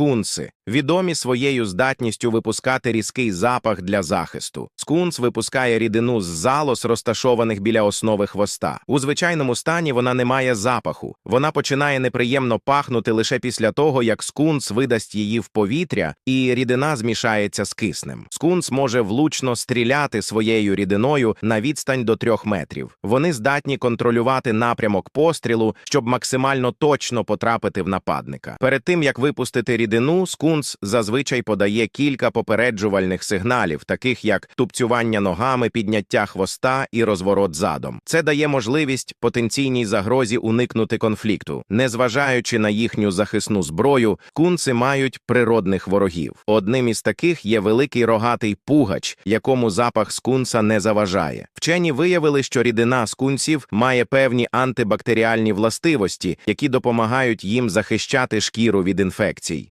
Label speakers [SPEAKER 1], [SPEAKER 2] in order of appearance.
[SPEAKER 1] Скунси відомі своєю здатністю випускати різкий запах для захисту. Скунс випускає рідину з залоз, розташованих біля основи хвоста. У звичайному стані вона не має запаху. Вона починає неприємно пахнути лише після того, як скунс видасть її в повітря, і рідина змішається з киснем. Скунс може влучно стріляти своєю рідиною на відстань до трьох метрів. Вони здатні контролювати напрямок пострілу, щоб максимально точно потрапити в нападника. Перед тим як випустити рідину, скунс зазвичай подає кілька попереджувальних сигналів, таких як тупцювання ногами, підняття хвоста і розворот задом. Це дає можливість потенційній загрозі уникнути конфлікту. Незважаючи на їхню захисну зброю, кунци мають природних ворогів. Одним із таких є великий рогатий пугач, якому запах скунса не заважає. Вчені виявили, що рідина скунсів має певні антибактеріальні властивості, які допомагають їм захищати шкіру від інфекцій.